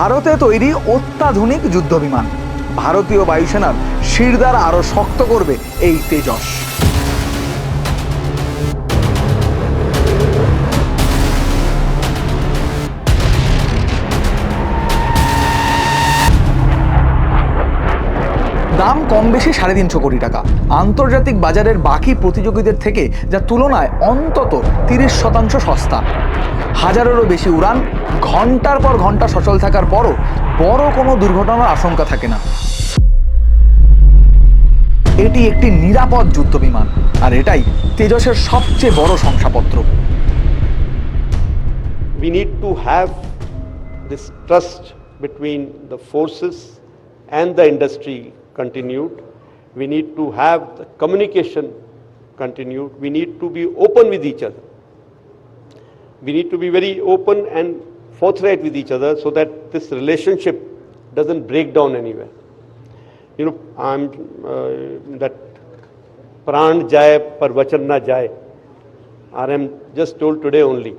ভারতে তৈরি অত্যাধুনিক যুদ্ধ বিমান ভারতীয় বায়ুসেনার শিরদার আরও শক্ত করবে এই তেজস। দাম কম বেশি সাড়ে তিনশো কোটি টাকা। আন্তর্জাতিক বাজারের বাকি প্রতিযোগীদের থেকে যা তুলনায় অন্তত তিরিশ শতাংশ সস্তা। হাজারেরও বেশি উড়ান, ঘণ্টার পর ঘণ্টা সচল থাকার পরও বড় কোনো দুর্ঘটনার আশঙ্কা থাকে না। এটি একটি নিরাপদ যুদ্ধ বিমান, আর এটাই তেজসের সবচেয়ে বড় শংসাপত্র। We need to have this trust between the forces and the industry continued. We need to have the communication continued. We need to be open with each other. We need to be very open and forthright with each other so that this relationship doesn't break down anywhere. You know, I'm uh, that pran jaye par vachan na jaye. I am just told today only.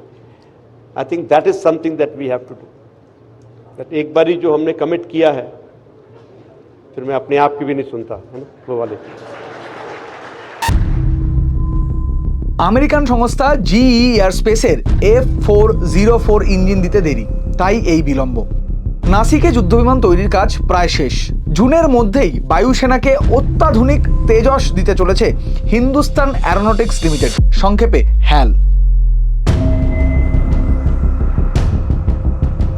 I think that is something that we have to do. That एक बारी जो हमने commit किया है फिर मैं अपने आप की भी नहीं सुनता है ना वो वाले আমেরিকান সংস্থা জিই এয়ার স্পেসের F four zero four engine দিতে দেরি তাই এই বিলম্ব নাসিকে যুদ্ধবিমান তৈরির কাজ প্রায় শেষ জুনের মধ্যেই বায়ুসেনাকে অত্যাধুনিক তেজস দিতে চলেছে হিন্দুস্তান অ্যারোনটিক্স লিমিটেড সংক্ষেপে HAL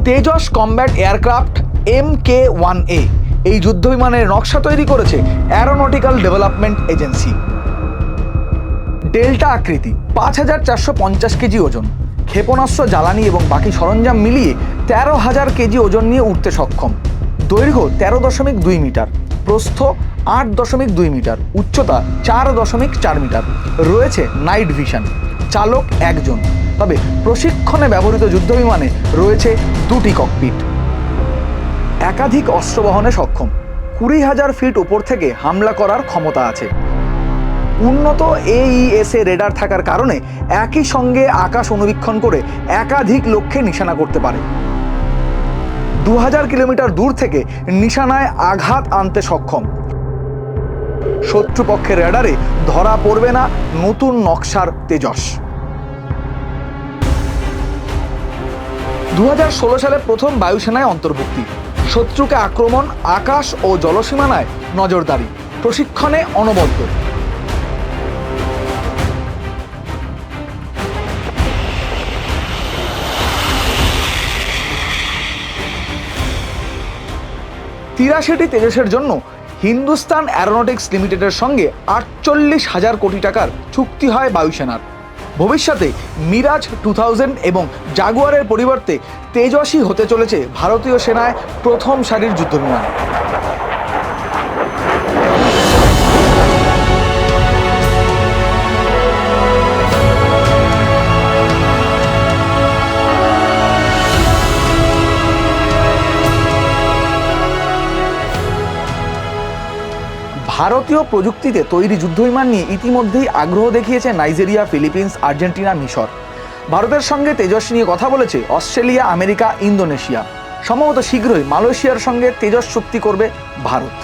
Tejas combat aircraft M K one A এই যুদ্ধ বিমানের নকশা তৈরি করেছে অ্যারোনটিক্যাল ডেভেলপমেন্ট এজেন্সি ডেল্টা আকৃতি, পাঁচ হাজার চারশো পঞ্চাশ কেজি ওজন, ক্ষেপণাস্ত্র, জ্বালানি এবং বাকি সরঞ্জাম মিলিয়ে তেরো হাজার কেজি ওজন নিয়ে উঠতে সক্ষম। দৈর্ঘ্য তেরো দশমিক দুই মিটার, প্রস্থ আট দশমিক দুই মিটার, উচ্চতা চার দশমিক চার মিটার। রয়েছে নাইট ভিশন, চালক একজন। তবে প্রশিক্ষণে ব্যবহৃত যুদ্ধবিমানে রয়েছে দুটি ককপিট একাধিক অস্ত্র বহনে সক্ষম। কুড়ি হাজার ফিট উপর থেকে হামলা করার ক্ষমতা আছে। উন্নত এইএসএ রেডার থাকার কারণে একই সঙ্গে আকাশ অনুবীক্ষণ করে একাধিক লক্ষ্যে নিশানা করতে পারে। দু হাজার কিলোমিটার দূর থেকে নিশানায় আঘাত আনতে সক্ষম। শত্রুপক্ষের রেডারে ধরা পড়বে না নতুন নকশার তেজস। দু হাজার ষোলো সালে প্রথম বায়ুসেনায় অন্তর্ভুক্তি। শত্রুকে আক্রমণ, আকাশ ও জলসীমানায় নজরদারি। প্রশিক্ষণে অনবদ্য। তিরাশিটি তেজসের জন্য হিন্দুস্তান অ্যারোনটিক্স লিমিটেডের সঙ্গে আটচল্লিশ হাজার কোটি টাকার চুক্তি হয় বায়ুসেনার। ভবিষ্যতে মিরাজ টু থাউজেন্ড এবং জাগুয়ারের পরিবর্তে তেজস্বী হতে চলেছে ভারতীয় সেনায় প্রথম সারির যুদ্ধবিমান। ভারতীয় প্রযুক্তিতে তৈরি যুদ্ধবিমান নিয়ে ইতিমধ্যেই আগ্রহ দেখিয়েছে নাইজেরিয়া, ফিলিপিন্স, আর্জেন্টিনা, মিশর। ভারতের সঙ্গে তেজস নিয়ে কথা বলেছে অস্ট্রেলিয়া, আমেরিকা, ইন্দোনেশিয়া। সম্ভবত শীঘ্রই মালয়েশিয়ার সঙ্গে তেজস চুক্তি করবে ভারত।